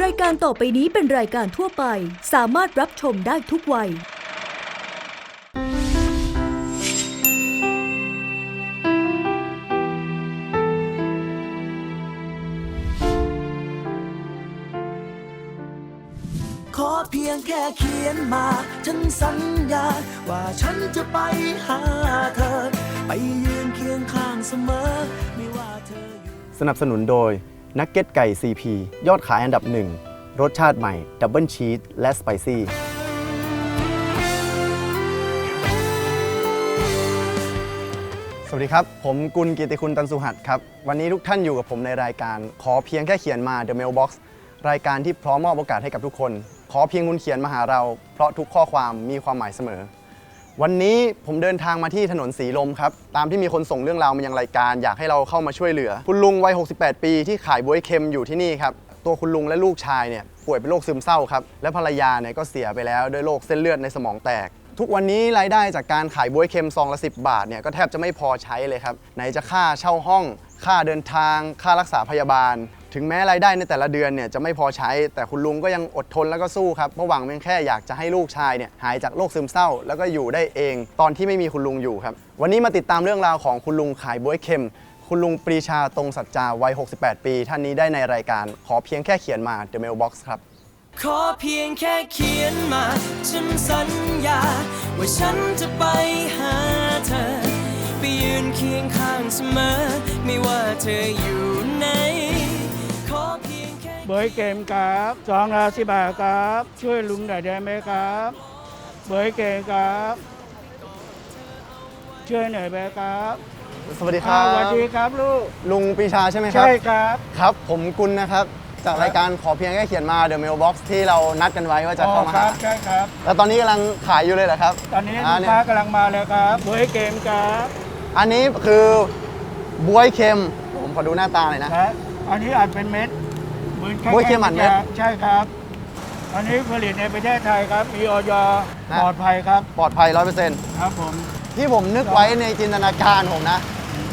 รายการต่อไปนี้เป็นรายการทั่วไป สามารถรับชมได้ทุกวัย ขอเพียงแค่เขียนมา ฉันสัญญา ว่าฉันจะไปหาเธอ ไปยืนเคียงข้างเสมอ ไม่ว่าเธออยู่ สนับสนุนโดย นักเก็ตไก่ CP ยอดขายอันดับหนึ่งรสชาติใหม่ดับเบิลชีสและสไปซี่สวัสดีครับ ผมกุลกิติคุณตันสุหัสครับ วันนี้ทุกท่านอยู่กับผมในรายการ ขอเพียงแค่เขียนมา The Mailbox รายการที่พร้อมมอบโอกาสให้กับทุกคน ขอเพียงคุณเขียนมาหาเรา เพราะทุกข้อความมีความหมายเสมอ วันนี้ผมเดินทางมาที่ถนนสีลมครับ ตามที่มีคนส่งเรื่องราวมายังรายการ อยากให้เราเข้ามาช่วยเหลือ คุณลุงวัย 68 ปีที่ขายบวยเค็มอยู่ที่นี่ครับ ตัวคุณลุงและลูกชายเนี่ยป่วยเป็นโรคซึมเศร้าครับ และภรรยาเนี่ยก็เสียไปแล้วด้วยโรคเส้นเลือดในสมองแตก ทุกวันนี้รายได้จากการขายบวยเค็มซองละ 10 บาทเนี่ยก็แทบจะไม่พอใช้เลยครับ ไหนจะค่าเช่าห้อง ค่าเดินทาง ค่ารักษาพยาบาล ถึงแม้รายได้ในแต่ละเดือนเนี่ยจะไม่พอใช้ แต่คุณลุงก็ยังอดทนแล้วก็สู้ครับเพราะหวังเพียงแค่อยากจะให้ลูกชายเนี่ยหายจากโรคซึมเศร้า แล้วก็อยู่ได้เอง ตอนที่ไม่มีคุณลุงอยู่ครับ วันนี้มาติดตามเรื่องราวของคุณลุงขายบ๊วยเค็ม คุณลุงปรีชาตรงสัจจาวัย 68 ปี ท่านนี้ได้ในรายการ ขอเพียงแค่เขียนมา The Mailbox ครับ ขอเพียงแค่เขียนมา ฉันสัญญา ว่าฉันจะไปหาเธอ ไปยืนเคียงข้างเสมอ ไม่ว่าเธออยู่ เพียงแค่เบยเกมครับสองราสิบาทครับ ช่วยลุงหน่อยได้ไหมครับ เบยเกมครับ ช่วยหน่อยไหมครับสวัสดีคอ่ารับสวัสดีครับลูก ลุงปรีชาใช่ไหมครับ ใช่ครับ ครับ ผมกุลนะครับ จากรายการขอเพียงแค่เขียนมา The Mailbox ที่เรานัดกันไว้ว่าจะเข้ามาครัหาบใช่ครับ แล้วตอนนี้กำลังขายอยู่เลยเหรอครับตอนนี้าลูกเนี่ยค้ากำลังมาเลยครับเบยเกมครับอันนี้คือบวยเค็มผมขอดูหน้าตาหน่อยนะ นะอันนี้อัดเป็นเม็ด หมือนแค่บ๊วยเค็มอัดเม็ดใช่ครับ อันนี้ผลิตในประเทศไทยครับ มีออยนะปลอดภัยครับ ปลอดภัย100%ครับผม ที่ผมนึกไว้ในจินตนาการผมนะ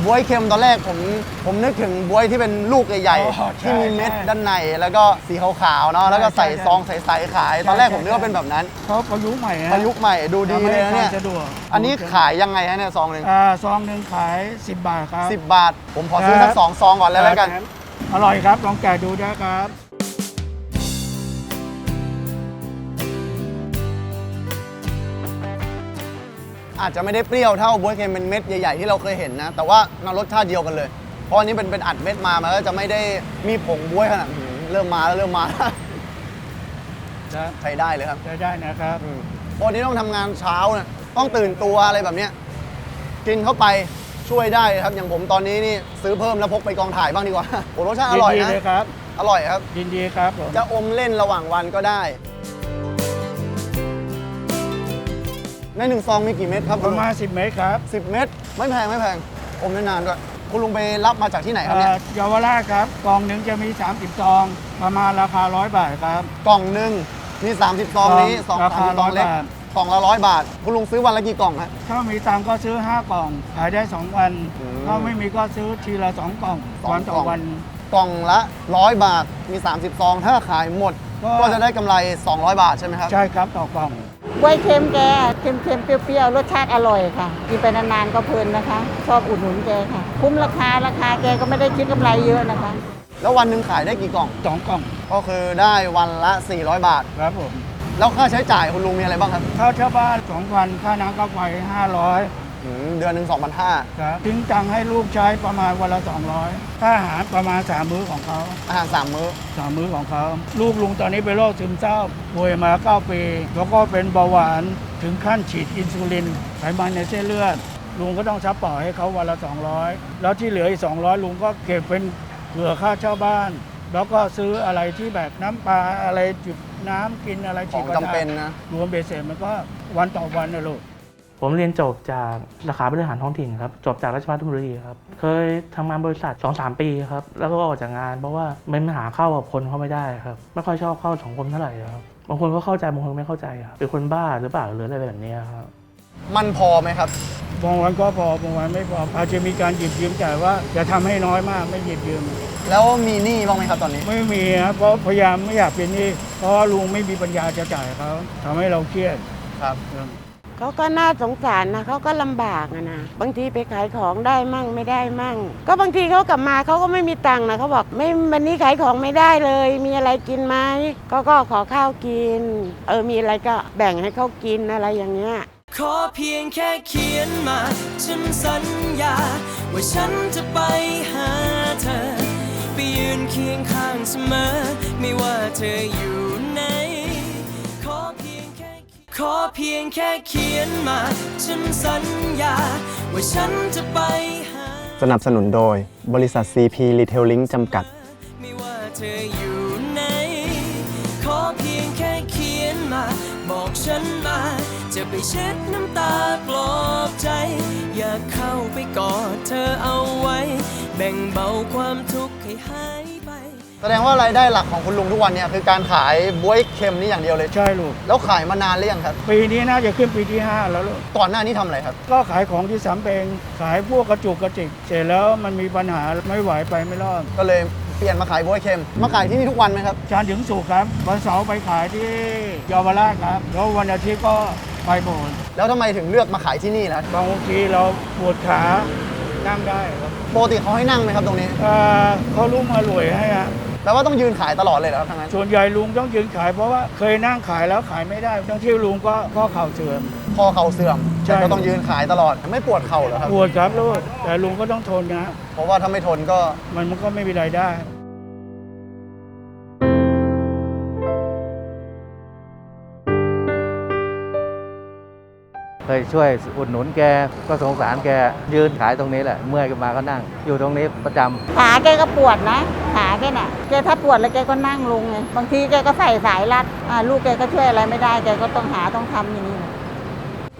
บวยเค็มตอนแรกผมผมนึกถึงบวยที่เป็นลูกใหญ่อ๋อๆใช่ที่มีเม็ดใช่ด้านในแล้วก็สีขาวๆเนาะแล้วก็ใส่ใช่ใช่ซองใสๆขายใช่ตอนแรกใช่ผมนึกว่าเป็นแบบนั้น เขาประยุกต์ใหม่ฮประยุกต์ใหม่ดูดีเลยนะเนี่ย ทำให้ทานสะดวกอันนี้ขายยังไงฮะเนี่ยซองหนึ่งอ่าซองหนึ่งขาย 10 บาทครับ สิบบาท ผมขอซื้อสักสองซองก่อนเลยแล้วกัน อร่อยครับ ลองแกะดูได้ครับอาจจะไม่ได้เปรี้ยวเท่าบวยเค็มเป็นเม็ดใหญ่ๆ ที่เราเคยเห็นนะ แต่ว่ามันรสชาติเดียวกันเลย เพราะอันนี้เป็นเป็นอัดเม็ดมา มันก็จะไม่ได้มีผงบวยขนาดหืมเริ่มมาแล้วเริ่มมาแล้วครับใช้ได้เลยครับใช้ได้นะครับอืมเพราะวันนี้ต้องทำงานเช้าเนี่ยต้องตื่นตัวอะไรแบบเนี้ยกินเข้าไป ช่วยได้ครับ อย่างผมตอนนี้นี่ซื้อเพิ่มแล้วพกไปกองถ่ายบ้างดีกว่าโอ้รสชาติอร่อยยินดีนะ เลยครับ อร่อยครับ ยินดีครับผม จะอมเล่นระหว่างวันก็ได้ ในหนึ่งซองมีกี่เม็ดครับประมาณ 10 เมตรครับสิบเม็ดไม่แพงไม่แพง อมได้นานด้วยคุณลุงไปรับมาจากที่ไหนครับเนี่ย เอ่อเยาวราชครับ กล่องหนึ่งจะมี 30ซอง ประมาณราคา 100 บาทครับ กล่องหนึ่งมี 30 ซองนี้สองราสามคาสิบซองเล็ก 100บาท กล่องละร้อยบาท คุณลุงซื้อวันละกี่กล่องฮะ ถ้ามีตังค์ก็ซื้อ 5 กล่อง ขายได้ 2 วัน อืมถ้าไม่มีก็ซื้อทีละ 2 กล่องสองวันต่กล่ออง วัน กล่องละร้อยบาท มี 30 ซอง ถ้าขายหมด ก็ ก็จะได้กำไร 200 บาทใช่ไหมครับ ใช่ครับต่อกล่อง กล้วยเค็มแกเค็มเค็มๆเปรี้ยวๆรสชาติอร่อยค่ะ กินไปนานๆก็เพลินนะคะ ชอบอุดหนุนแกค่ะ คุ้มราคาราคาแกก็ไม่ได้คิดกำไรเยอะนะคะ แล้ววันหนึ่งขายได้กี่กล่อง 2 กล่องก็คือได้วันละ 400 บาท ครับผม แล้วค่าใช้จ่ายคุณลุงมีอะไรบ้างครับข้าวเช่าบ้าน2วันค่าน้ำค่าไฟ500อืมเดือนหนึ่ง2,500ครับทิ้งตังค์ให้ลูกใช้ประมาณวันละ200ค่าอาหารประมาณ3มื้อของเขาอาหาร3มื้อสามมื้อของเขาลูกลุงตอนนี้เป็นโรคซึมเศร้าป่วยมา9ปีแล้วก็เป็นเบาหวานถึงขั้นฉีดอินซูลินไขมันในเส้นเลือดลุงก็ต้องซัพพอร์ตให้เขาวันละ 200 แล้วที่เหลืออีก 200 ลุงก็เก็บเป็นเผื่อค่าเช่าบ้าน แล้วก็ซื้ออะไรที่แบบน้ำปลาอะไรจิบ น้ำกินอะไรขฉีอดงก็จำได้เป็นนะ รวมเบสเสร็จมันก็วันต่อวันนะลูก ผมเรียนจบจากสาขาบริหารท้องถิ่นครับ จบจากราชภัฏธนบุรีครับ เคยทำงานบริษัท2อสปีครับ แล้วก็ออกจากงานเพราะว่ามันหาเข้ากับคนเข้าไม่ได้ครับ ไม่ค่อยชอบเข้าสังคมเท่าไหร่ครับ บางคนก็เข้าใจบางคนไม่เข้าใจครับ เป็นคนบ้าหรือเปล่าหรืออะไรแบบนี้ครับ มันพอไหมครับ บางวันก็พอบางวันไม่พออาจจะมีการหยิบยืมแต่ว่าอย่าทำให้น้อยมากไม่หยิบยืม แล้วมีหนี้บ้างไหมครับตอนนี้ ไม่มีครับเพราะพยายามไม่อยากเป็นหนี้เพราะว่าลุงไม่มีปัญญาจะจ่ายเขาทำให้เราเครียดครับ เขาก็น่าสงสารนะเขาก็ลำบากอะนะบางทีไปขายของได้มั่งไม่ได้มั่ง ก็บางทีเขากลับมาเขาก็ไม่มีตังค์นะเขาบอกไม่วันนี้ขายของไม่ได้เลย มีอะไรกินไหมก็ก็ขอข้าวกิน เออมีอะไรก็แบ่งให้เขากินอะไรอย่างเงี้ย ขอเพียงแค่เขียนมา ฉันสัญญา ว่าฉันจะไปหาเธอ ไปยืนเคียงข้างเสมอ ไม่ว่าเธออยู่ไหนขอเพียงแค่ขอเพียงแค่เขียนมา ฉันสัญญา ว่าฉันจะไปหา สนับสนุนโดยบริษัท CP Retailing จำกัด ไม่ว่าเธออยู่ไหนขอเพียงแค่เขียนมา บอกฉันมาจะ ไปเช็ดน้ำตาปลอบใจ อยากเข้าไปกอดเธอเอาไว้ แบ่งเบาความทุกข์ให้หายไป แสดงว่ารายได้หลักของคุณลุงทุกวันเนี่ยคือการขายบวยเค็มนี่อย่างเดียวเลย ใช่ลูก แล้วขายมานานหรือยังครับ ปีนี้น่าจะขึ้นปีที่ 5 แล้วลูก ก่อนหน้านี้ทำอะไรครับ ก็ขายของที่สำเพ็งขายพวกกระจุกกระจิกเสร็จแล้วมันมีปัญหาไม่ไหวไปไม่รอดก็เลยเปลี่ยนมาขายบวยเค็ม มาขายที่นี่ทุกวันไหมครับจานทร์ถึงสุกร์ครับ วันเสาร์ไปขายที่เยาวราชครับ แล้ววันอาทิตย์ก็ไปโบสถ์แล้วทำไมถึงเลือกมาขายที่นี่ล่ะบางทีเราปวดขานั่งได้ครับปกติเขาให้นั่งไหมครับตรงนี้เอ่อเขาลุงมารวยให้ฮะแปลว่าต้องยืนขายตลอดเลยเหรอครับทั้งนั้นส่วนใหญ่ลุงต้องยืนขายเพราะว่าเคยนั่งขายแล้วขายไม่ได้ทั้งที่ลุงก็ข้อเข่าเสื่อมข้อเข่าเสื่อมใช่ แต่ก็ต้องยืนขายตลอดไม่ปวดเข่าเหรอครับ ปวดครับลูกแต่ลุงก็ต้องทนนะเพราะว่าถ้าไม่ทนก็มันมันก็ไม่มีรายได้ เคยช่วยอุดหนุนแกก็สงสารแกยืนขายตรงนี้แหละ เมื่อยขึ้นมาก็นั่ง อยู่ตรงนี้ประจำขาแกก็ปวดนะขาแกน่ะแกถ้าปวดแล้วแกก็นั่งลงไงบางทีแกก็ใส่สายรัดอ่าลูกแกก็ช่วยอะไรไม่ได้แกก็ต้องหาต้องทำอย่างนี้แหละ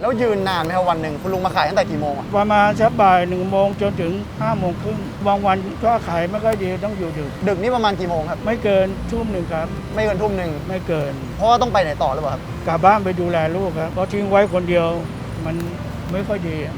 แล้วยืนนานไหมครับวันหนึ่งคุณลุงมาขายตั้งแต่กี่โมงอะประมาณสักบ่ายหนึ่งโมงจนถึงห้าโมงครึ่งบางวันก็ขายไม่ค่อยดีต้องอยู่ดึก ดึกนี่ประมาณกี่โมงครับ ไม่เกินทุ่มหนึ่งครับ ไม่เกินทุ่มหนึ่งไม่เกิน เพราะว่าต้องไปไหนต่อหรือเปล่าครับ กลับบ้านไปดูแลลูกครับเพราะทิ้งไว้คนเดียว มันไม่ค่อยดีอะ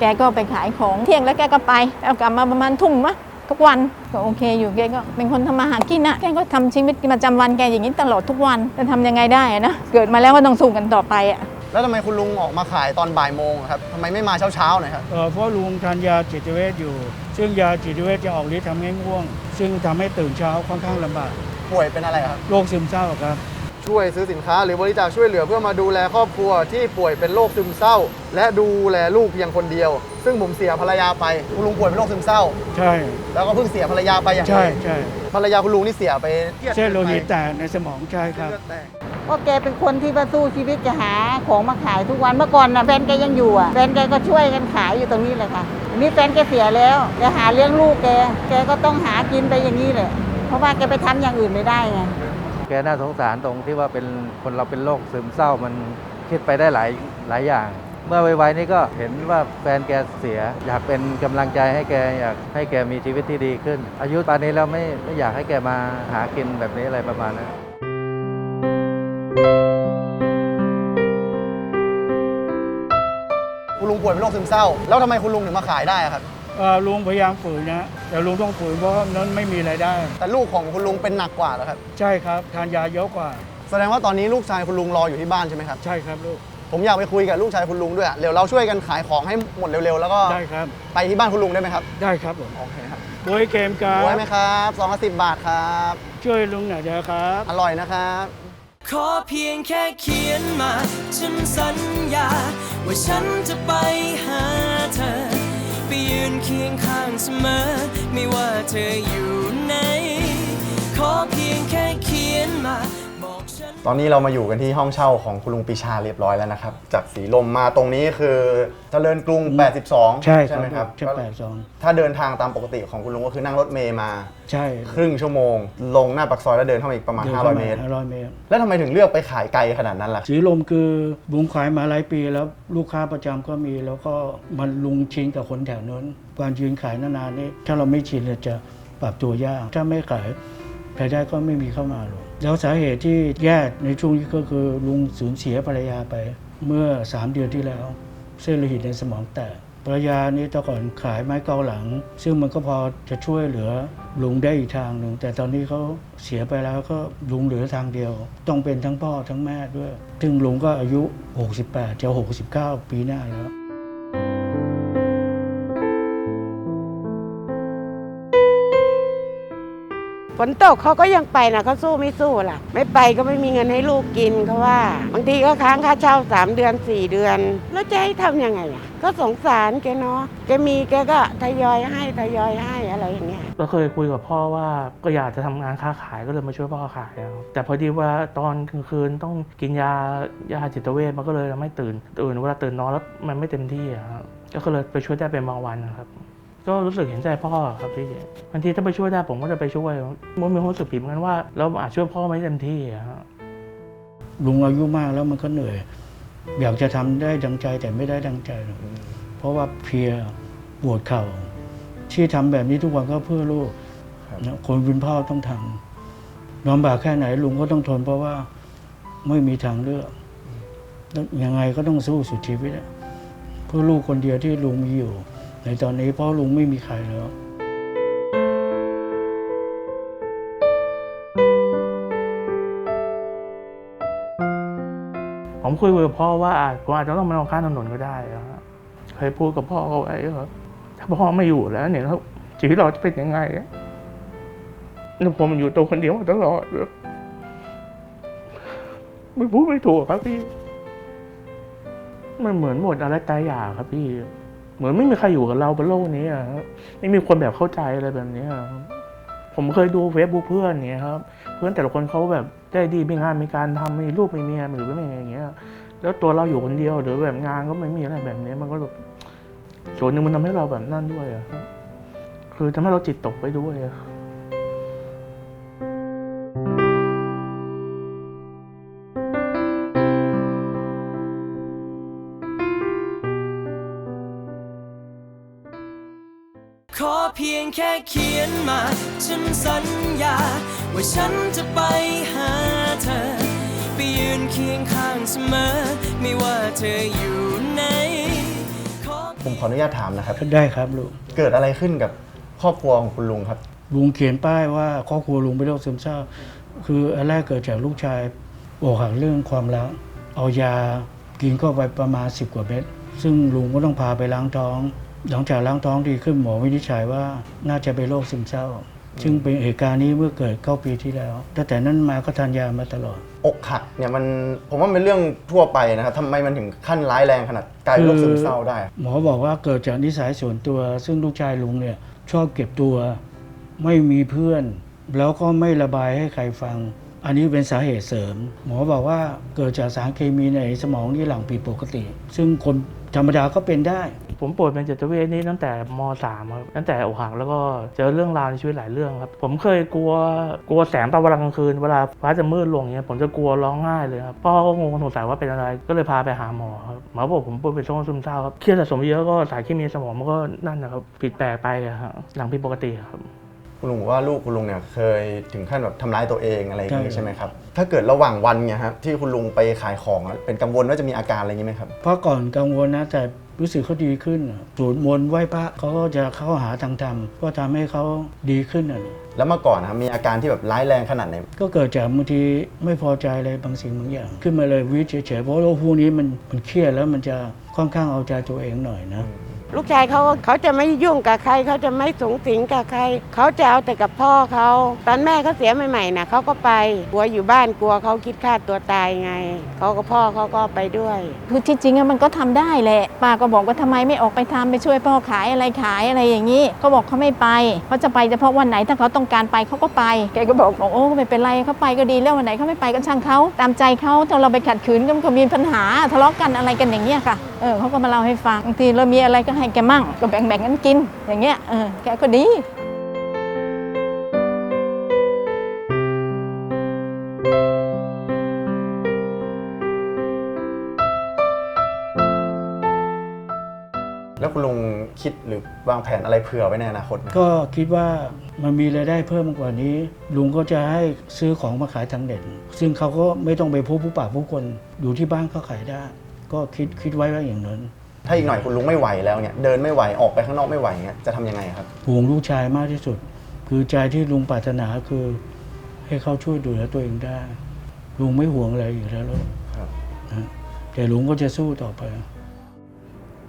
แกก็ไปขายของเที่ยงแล้วแกก็ไปแล้วกลับมาประมาณทุ่มมะทุกวันก็โอเคอยู่แกก็เป็นคนทำมาหากินนะแกก็ทำชีวิตประจำวันแกอย่างนี้ตลอดทุกวันจะทำยังไงได้อะนะเกิดมาแล้วก็ต้องสู้กันต่อไปอะแล้วทำไมคุณลุงออกมาขายตอนบ่ายโมงอะครับทำไมไม่มาเช้าเช้าๆหน่อยครับ เอ่อเพราะลุงทานยาจิตเวชอยู่ ซึ่งยาจิตเวชจะออกฤทธิ์ทำให้ง่วง ซึ่งทำให้ตื่นเช้าค่อนข้างลำบากป่วยเป็นอะไรครับ โรคซึมเศร้าครับ ช่วยซื้อสินค้า หรือบริจาคช่วยเหลือเพื่อมาดูแลครอบครัวที่ป่วยเป็นโรคซึมเศร้า และดูแลลูกเพียงคนเดียว ซึ่งผมเสียภรรยาไปคุณลุงป่วยเป็นโรคซึมเศร้า ใช่ แล้วก็เพิ่งเสียภรรยาไปอย่างใช่นี้ใช่ภรรยาคุณลุงนี่เสียไปเส้นโลหิตแตกในสมองใช่ครับเลือดแตกก็แกเป็นคนที่มาสู้ชีวิตจะหาของมาขายทุกวันเมื่อก่อนนะแฟนแกยังอยู่อะแฟนแกก็ช่วยกันขายอยู่ตรงนี้เลยค่ะอันนี้แฟนแกเสียแล้วแกหาเลี้ยงลูกแก แกก็ต้องหากินไปอย่างนี้แหละเพราะว่าแกไปทำอย่างอื่นไม่ได้ไง แกน่าสงสารตรงที่ว่าเป็นคนเราเป็นโรคซึมเศร้ามันคิดไปได้หลายหลายอย่าง เมื่อไวๆนี้ก็เห็นว่าแฟนแกเสีย อยากเป็นกำลังใจให้แกอยากให้แกมีชีวิตที่ดีขึ้น อายุป่านนี้แล้วไม่ไม่อยากให้แกมาหากินแบบนี้อะไรประมาณนั้นคุณลุงป่วยเป็นโรคซึมเศร้า แล้วทำไมคุณลุงถึงมาขายได้อะครับ เอ่อลุงพยายามฝืนนะแต่ลุงต้องฝืนเพราะนั้นไม่มีรายได้ แต่ลูกของคุณลุงเป็นหนักกว่าเหรอครับ ใช่ครับ ทานยาเยอะกว่า แสดงว่าตอนนี้ลูกชายคุณลุงรออยู่ที่บ้านใช่ไหมครับ ใช่ครับลูก ผมอยากไปคุยกับลูกชายคุณลุงด้วยอะเดี๋ยวเราช่วยกันขายของให้หมดเร็วๆ แล้วก็ได้ครับ ไปที่บ้านคุณลุงได้ไหมครับ ได้ครับผมโอเคครับบวยเกมครับไว้ไหมครับสองละสิบบาทครับ ช่วยลุงหน่อยนะครับ อร่อยนะครับ ขอเพียงแค่เขียนมา ฉันสัญญา ว่าฉันจะไปหาเธอ ไปยืนเคียงข้างเสมอ ไม่ว่าเธออยู่ไหน ขอเพียงแค่เขียนมา ตอนนี้เรามาอยู่กันที่ห้องเช่าของคุณลุงปีชาเรียบร้อยแล้วนะครับ จากสีลมมาตรงนี้คือเจริญกรุง 82 ใช่ครับไหมครับใช่แปดสองถ้าเดินทางตามปกติของคุณลุงก็คือนั่งรถเมย์มา ใช่ครึ่งชั่วโมง ลงหน้าปากซอยแล้วเดินเข้ามาอีกประมาณ 500 เมตร ห้าร้อยเมตร แล้วทำไมถึงเลือกไปขายไกลขนาดนั้นล่ะ สีลมคือลุงขายมาหลายปีแล้วลูกค้าประจำก็มี แล้วก็มันลุงชินกับคนแถวนั้นการยืนขายนานๆนี่ถ้าเราไม่ชินเราจะปรับตัวยากถ้าไม่ขายรายได้ก็ไม่มีเข้ามาหรอก แล้วสาเหตุที่แย่ในช่วงนี้ก็คือลุงสูญเสียภรรยาไป เมื่อ 3 เดือนที่แล้ว เส้นโลหิตในสมองแตกภรรยานี่แต่ก่อนขายไม้เกาหลัง ซึ่งมันก็พอจะช่วยเหลือลุงได้อีกทางหนึ่ง แต่ตอนนี้เขาเสียไปแล้วก็ลุงเหลือทางเดียว ต้องเป็นทั้งพ่อทั้งแม่ด้วย ซึ่งลุงก็อายุ 68จะ69 ปีหน้าแล้ว ฝนตกเขาก็ยังไปนะเขาสู้ไม่สู้ล่ะ ไม่ไปก็ไม่มีเงินให้ลูกกินเขาว่า บางทีก็ค้างค่าเช่าสามเดือนสี่เดือน แล้วจะให้ทำยังไงอะก็สงสารแกเนาะแกมีแกก็ทยอยให้ทยอยให้อะไรอย่างเงี้ยเราเคยคุยกับพ่อว่าก็อยากจะทำงานค้าขายก็เลยมาช่วยพ่อขายแต่พอดีว่าตอนกลางคืนต้องกินยายาจิตเวชมันก็เลยทำให้ตื่นตื่นเวลาตื่นนอนแล้วมันไม่เต็มที่อะครับก็เลยไปช่วยได้เป็นบางวันนะครับ ก็รู้สึกเห็นใจพ่อครับพี่บางทีถ้าไปช่วยได้ผมก็จะไปช่วยมันมีความรู้สึกผิดเหมือนกันว่า เราอาจช่วยพ่อไม่เต็มที่อะครับลุงอายุมากแล้วมันก็เหนื่อย อยากจะทำได้ดังใจแต่ไม่ได้ดังใจหรอกเพราะว่าเพลียปวดเข่า ที่ทำแบบนี้ทุกวันก็เพื่อลูกคนะคนเป็นพ่อต้องทำลำบากแค่ไหนลุงก็ต้องทน เพราะว่าไม่มีทางเลือกแล้วยังไงก็ต้องสู้สุดชีวิตอะเพื่อลูกคนเดียวที่ลุงมีอยู่ ในตอนนี้พราะลุงไม่มีใครแล้วผมคุยกับพ่อว่าผมอาจจะต้องมานอนข้างถนนก็ได้อะครับเคยพูดกับพ่อเอาไว้ครับถ้าพ่อไม่อยู่แล้ว เนี่ยแล้วชีวิตเราจะเป็นยังไงแล้วผมอยู่ตัวคนเดียวมาตลอดเลยไม่พูดไม่ถูกครับพี่ มันเหมือนหมดอะไรตายอยากครับพี่ เหมือนไม่มีใครอยู่กับเราบนโลกนี้อะครับไม่มีคนแบบเข้าใจอะไรแบบนี้อะครับผมเคยดูเฟซบุ๊กเพื่อนเนี่ยครับ เพื่อนแต่ละคนเขาแบบได้ดีมีงานมีการทำมีลูกมีเมียหรือไม่มีอย่างเงี้ย แล้วตัวเราอยู่คนเดียวหรือแบบงานก็ไม่มีอะไรแบบนี้มันก็แบบส่วนหนึ่งมันทำให้เราแบบนั่นด้วยอะคือทำให้เราจิตตกไปด้วยอะ เพียงแค่เขียนมา ฉันสัญญา ว่าฉันจะไปหาเธอ ไปยืนเคียงข้างเสมอ ไม่ว่าเธออยู่ไหนขอ ผมขออนุญาตถามนะครับ ได้ครับลูกเกิดอะไรขึ้นกับครอบครัวของคุณลุงครับ ลุงเขียนป้ายว่าครอบครัวลุงเป็นโรคซึมเศร้า คืออันแรกเกิดจากลูกชายอกหักเรื่องความรักเอายากินเข้าไปประมาณ 10 กว่าเม็ดซึ่งลุงก็ต้องพาไปล้างท้อง หลังจากล้างท้องดีขึ้นหมอวินิจฉัยว่าน่าจะเป็นโรคซึมเศร้า ซึ่งเป็นเหตุการณ์นี้เมื่อเกิดเข้าปีที่แล้วตั้งแต่นั้นมาก็ทานยามาตลอด อกหักเนี่ยมันผมว่าเป็นเรื่องทั่วไปนะครับทำไมมันถึงขั้นร้ายแรงขนาดกลายเป็นโรคซึมเศร้าได้ หมอบอกว่าเกิดจากนิสัยส่วนตัว ซึ่งลูกชายลุงเนี่ยชอบเก็บตัว ไม่มีเพื่อน แล้วก็ไม่ระบายให้ใครฟัง อันนี้เป็นสาเหตุเสริม หมอบอกว่าเกิดจากสารเคมีในสมองที่หลั่งผิดปกติ ซึ่งคนธรรมดาก็เป็นได้ ผมป่วยเป็นจิตเวชนี่ตั้งแต่ม .3 ครับตั้งแต่อกหักแล้วก็เจอเรื่องราวในชีวิตหลายเรื่องครับ ผมเคยกลัวกลัวแสงตอนเวลากลางคืนเวลาฟ้าจะมืดลงเนี้ยผมจะกลัวร้องไห้เลยครับพ่อก็งงสงสัยว่าเป็นอะไรก็เลยพาไปหาหมอครับหมอบอกผมป่วยเป็นโรคซึมเศร้าครับเครียดสะสมเยอะก็สารเคมีสมองมันก็นั่นนะครับผิดแปลกไปครับหลังผิดปกติครับ คุณลุงบอกว่าลูกคุณลุงเนี่ยเคยถึงขั้นแบบทำร้ายตัวเองอะไรอย่างงี้ใช่ใช่ไหมครับถ้าเกิดระหว่างวันเนี่ยครับที่คุณลุงไปขายของอะเป็นกังวลว่าจะมีอาการอะไรอย่างงี้ไหมครับ เพราะก่อนกังวลนะแต่รู้สึกเขาดีขึ้นสวดมนต์ไหว้พระเขาก็จะเข้าหาทางธรรมก็ทำให้เขาดีขึ้นน่ะแล้วเมื่อก่อนนะครับมีอาการที่แบบร้ายแรงขนาดไหนก็เกิดจากบางทีไม่พอใจอะไรบางสิ่งบางอย่าง ขึ้นมาเลยวิตเฉยๆเพราะโรคพวกนี้มันมันเครียดแล้วมันจะค่อนข้างเอาใจตัวเองหน่อยนะ ลูกชายเขาเขาจะไม่ยุ่งกับใครเขาจะไม่สูงสิงกับใครเขาจะเอาแต่กับพ่อเขาตอนแม่เขาเสียใหม่ๆนะเขาก็ไปกลัวอยู่บ้านกลัวเขาคิดฆ่าตัวตายไงเขาก็พ่อเขาก็ไปด้วยคือที่จริงอะมันก็ทำได้แหละป้าก็บอกว่าทำไมไม่ออกไปทำไปช่วยพ่อขายอะไรขายอะไรอย่างนี้เขาบอกเขาไม่ไปเขาจะไปเฉพาะวันไหนถ้าเขาต้องการไปเขาก็ไปแกก็บอกบอกโอ้ไม่เป็นไรเขาไปก็ดีแล้ววันไหนเขาไม่ไปก็ช่างเขาตามใจเขาถ้าเราไปขัดขืนก็มันก็มีปัญหาทะเลาะกันอะไรกันอย่างเงี้ยค่ะเออเขาก็มาเล่าให้ฟังบางทีเรามีอะไรก็ให้แกมั่งก็แบ่งแบ่งๆกันกิน อย่างเงี้ยเออแกก็ดีแล้วคุณลุงคิดหรือวางแผนอะไรเผื่อไว้ในอนาคตไหมก็คิดว่ามันมีรายได้เพิ่มกว่านี้ ลุงก็จะให้ซื้อของมาขายทางเน็ตซึ่งเขาก็ไม่ต้องไปพบผู้ป่าผู้คนอยู่ที่บ้านเขาขายได้ ก็คิดคิดไว้ว่าอย่างนั้น ถ้าอีกหน่อยคุณลุงไม่ไหวแล้วเนี่ยเดินไม่ไหวออกไปข้างนอกไม่ไหวเงี้ยจะทำยังไงครับห่วงลูกชายมากที่สุด คือใจที่ลุงปรารถนาคือให้เขาช่วยดูแลตัวเองได้ ลุงไม่ห่วงอะไรอีกแล้วลูกครับนะแต่ลุงก็จะสู้ต่อไป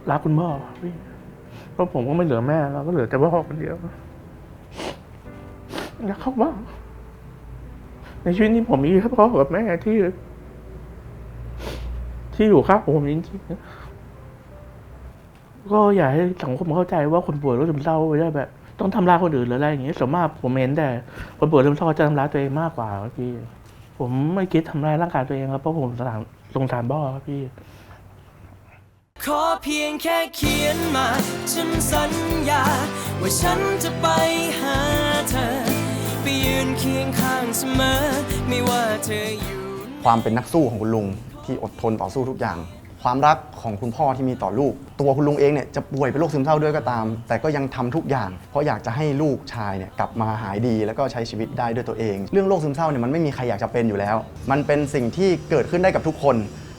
รักคุณพ่อพี่เพราะผมก็ไม่เหลือแม่แล้วก็เหลือแต่พ่อคนเดียวรักเขาบ้างในชีวิตนี้ผมมีแค่พ่อกับแม่ที่ ที่อยู่ข้างผมจริงๆ ก็อยากให้สังคมเข้าใจว่าคนป่วยโรคซึมเศร้าไม่ได้แบบ ต้องทำร้ายคนอื่นหรืออะไรอย่างเงี้ยส่วนมากผมเห็นแต่คนป่วยโรคซึมเศร้าจะทำร้ายตัวเองมากกว่าครับพี่ ผมไม่คิดทำร้ายร่างกายตัวเองครับเพราะผมสงสารสงสารพ่อครับพี่ ขอเพียงแค่เขียนมาฉันสัญญา ว่าฉันจะไปหาเธอ ไปยืนเคียงข้างเสมอ ไม่ว่าเธออยู่ ความเป็นนักสู้ของคุณลุงที่อดทนต่อสู้ทุกอย่าง ความรักของคุณพ่อที่มีต่อลูก ตัวคุณลุงเองเนี่ยจะป่วยเป็นโรคซึมเศร้าด้วยก็ตาม แต่ก็ยังทำทุกอย่าง เพราะอยากจะให้ลูกชายเนี่ยกลับมาหายดีแล้วก็ใช้ชีวิตได้ด้วยตัวเอง เรื่องโรคซึมเศร้าเนี่ยมันไม่มีใครอยากจะเป็นอยู่แล้ว มันเป็นสิ่งที่เกิดขึ้นได้กับทุกคน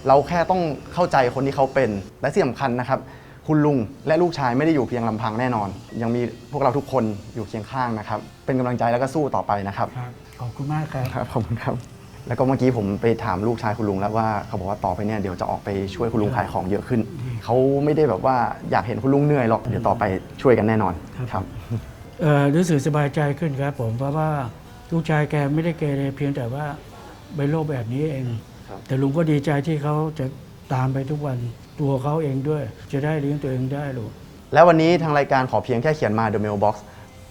เราแค่ต้องเข้าใจคนที่เขาเป็น และที่สำคัญนะครับคุณลุงและลูกชายไม่ได้อยู่เพียงลำพังแน่นอน ยังมีพวกเราทุกคนอยู่เคียงข้างนะครับ เป็นกำลังใจแล้วก็สู้ต่อไปนะครับครับขอบคุณมากครับครับ ขอบคุณครับ แล้วก็เมื่อกี้ผมไปถามลูกชายคุณลุงแล้วว่าเขาบอกว่าต่อไปเนี่ยเดี๋ยวจะออกไปช่วยคุณลุงขายของเยอะขึ้น เขาไม่ได้แบบว่าอยากเห็นคุณลุงเหนื่อยหรอกเดี๋ยวต่อไปช่วยกันแน่นอนครับครับเอ่อรู้สึกสบายใจขึ้นครับ ผมเพราะว่าลูกชายแกไม่ได้เกเรเพียงแต่ว่าเป็นโรคแบบนี้เองครับแต่ลุงก็ดีใจที่เขาจะตามไปทุกวันตัวเขาเองด้วย จะได้เลี้ยงตัวเองได้ลูกแล้ววันนี้ทางรายการขอเพียงแค่เขียนมา The Mailbox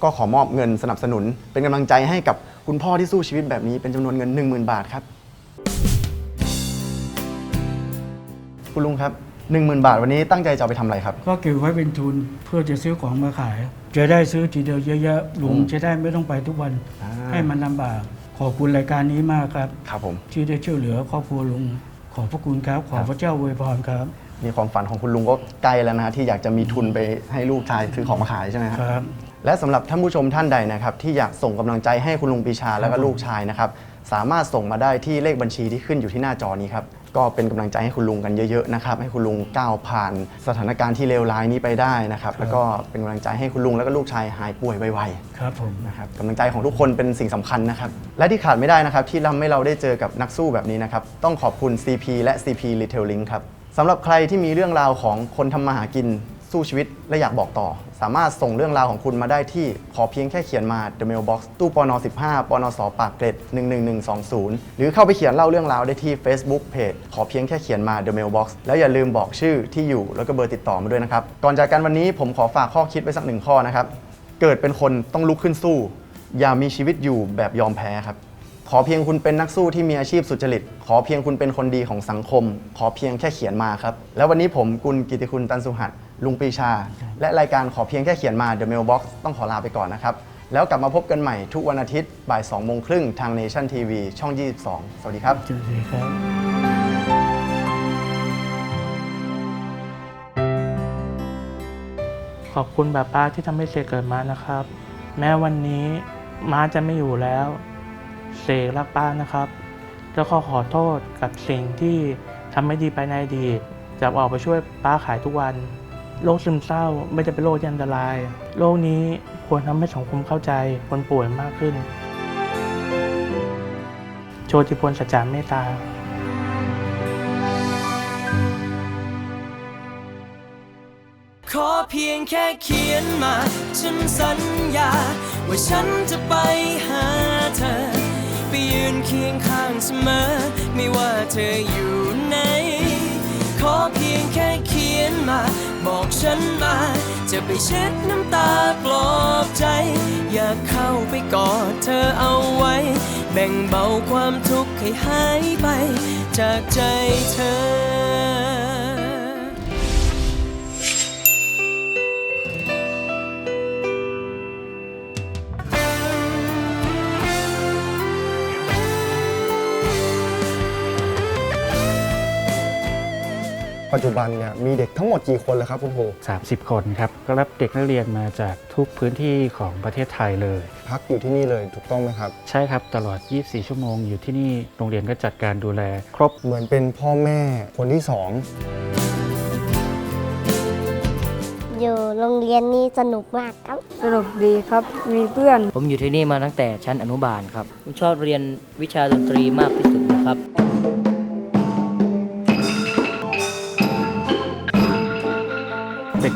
ก็ขอมอบเงินสนับสนุนเป็นกำลังใจให้กับ คุณพ่อที่สู้ชีวิตแบบนี้เป็นจำนวนเงิน 10,000 บาทครับ คุณลุงครับ 10,000 บาทวันนี้ตั้งใจจะเอาไปทำอะไรครับ ก็เก็บไว้เป็นทุนเพื่อจะซื้อของมาขาย จะได้ซื้อทีเดียวเยอะๆลุงอืมจะได้ไม่ต้องไปทุกวันอ่า ให้มันลำบาก ขอบคุณรายการนี้มากครับ ครับผม ที่ได้ช่วยเหลือครอบครัวลุง ขอบพระคุณครับ ขอพระเจ้าอวยพรครับ มีความฝันของคุณลุงก็ใกล้แล้วนะฮะที่อยากจะมีทุนไปให้ลูกชายซื้อของมาขายใช่ไหมครับครับ และสำหรับท่านผู้ชมท่านใดนะครับที่อยากส่งกำลังใจให้คุณลุงปรีชาและก็ลูกชายนะครับสามารถส่งมาได้ที่เลขบัญชีที่ขึ้นอยู่ที่หน้าจอนี้ครับก็เป็นกำลังใจให้คุณลุงกันเยอะๆนะครับให้คุณลุงก้าวผ่านสถานการณ์ที่เลวร้ายนี้ไปได้นะครับแล้วก็เป็นกำลังใจให้คุณลุงและก็ลูกชายหายป่วยไวๆ ครับผม นะครับกำลังใจของทุกคนเป็นสิ่งสำคัญนะครับ และที่ขาดไม่ได้นะครับ ที่ทำให้เราได้เจอกับนักสู้แบบนี้นะครับ ต้องขอบคุณ CP และ CP Retailing ครับสำหรับใครที่มีเรื่องราวของคนทำมาหากิน สู้ชีวิตและอยากบอกต่อ สามารถส่งเรื่องราวของคุณมาได้ที่ขอเพียงแค่เขียนมา The Mailbox ตู้ปน15ปนสปากเกร็ด11120 หรือเข้าไปเขียนเล่าเรื่องราวได้ที่ Facebook Page ขอเพียงแค่เขียนมา The Mailbox แล้วอย่าลืมบอกชื่อที่อยู่แล้วก็เบอร์ติดต่อมาด้วยนะครับ ก่อนจากกันวันนี้ผมขอฝากข้อคิดไว้สักหนึ่งข้อนะครับ เกิดเป็นคนต้องลุกขึ้นสู้ อย่ามีชีวิตอยู่แบบยอมแพ้ครับขอเพียงคุณเป็นนักสู้ที่มีอาชีพสุจริต ขอเพียงคุณเป็นคนดีของสังคม ขอเพียงแค่เขียนมาครับ แล้ววันนี้ผมกุลกิติคุณตันสุหัส ลุงปรีชา และรายการขอเพียงแค่เขียนมา The Mailbox ต้องขอลาไปก่อนนะครับ แล้วกลับมาพบกันใหม่ทุกวันอาทิตย์บ่าย2โมงครึ่งทาง Nation TV ช่อง 22 สวัสดีครับเจอกันครับขอบคุณแบบป้าที่ทำให้เสกเกิดมานะครับ แม้วันนี้ม้าจะไม่อยู่แล้ว เสกรักป้านะครับแล้วก็ขอโทษกับสิ่งที่ทำไม่ดีไปในอดีตจะออกไปช่วยป้าขายทุกวัน โรคซึมเศร้าไม่จะเป็นโรคที่อันตราย โรคนี้ควรทำให้สังคมเข้าใจคนป่วยมากขึ้น โชติพลสัจจาเมตตาขอเพียงแค่เขียนมา ฉันสัญญา ว่าฉันจะไปหาเธอ ไปยืนเคียงข้างเสมอ ไม่ว่าเธออยู่ไหน ขอเพียงแค่ มา บอกฉันมา จะไปเช็ดน้ำตาปลอบใจ อยากเข้าไปกอดเธอเอาไว้ แบ่งเบาความทุกข์ให้หายไป จากใจเธอ ปัจจุบันเนี่ยมีเด็กทั้งหมดกี่คนแล้วครับคุณครู30 คนครับ ก็รับเด็กนักเรียนมาจากทุกพื้นที่ของประเทศไทยเลย พักอยู่ที่นี่เลยถูกต้องไหมครับ ใช่ครับตลอด 24 ชั่วโมงอยู่ที่นี่โรงเรียนก็จัดการดูแล ครบเหมือนเป็นพ่อแม่คนที่สองอยู่โรงเรียนนี้สนุกมากครับ สนุกดีครับ มีเพื่อน ผมอยู่ที่นี่มาตั้งแต่ชั้นอนุบาลครับ ผมชอบเรียนวิชาดนตรีมากที่สุด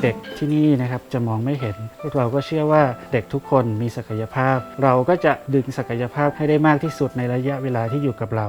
เด็กที่นี่นะครับจะมองไม่เห็น พวกเราก็เชื่อว่าเด็กทุกคนมีศักยภาพ เราก็จะดึงศักยภาพให้ได้มากที่สุดในระยะเวลาที่อยู่กับเรา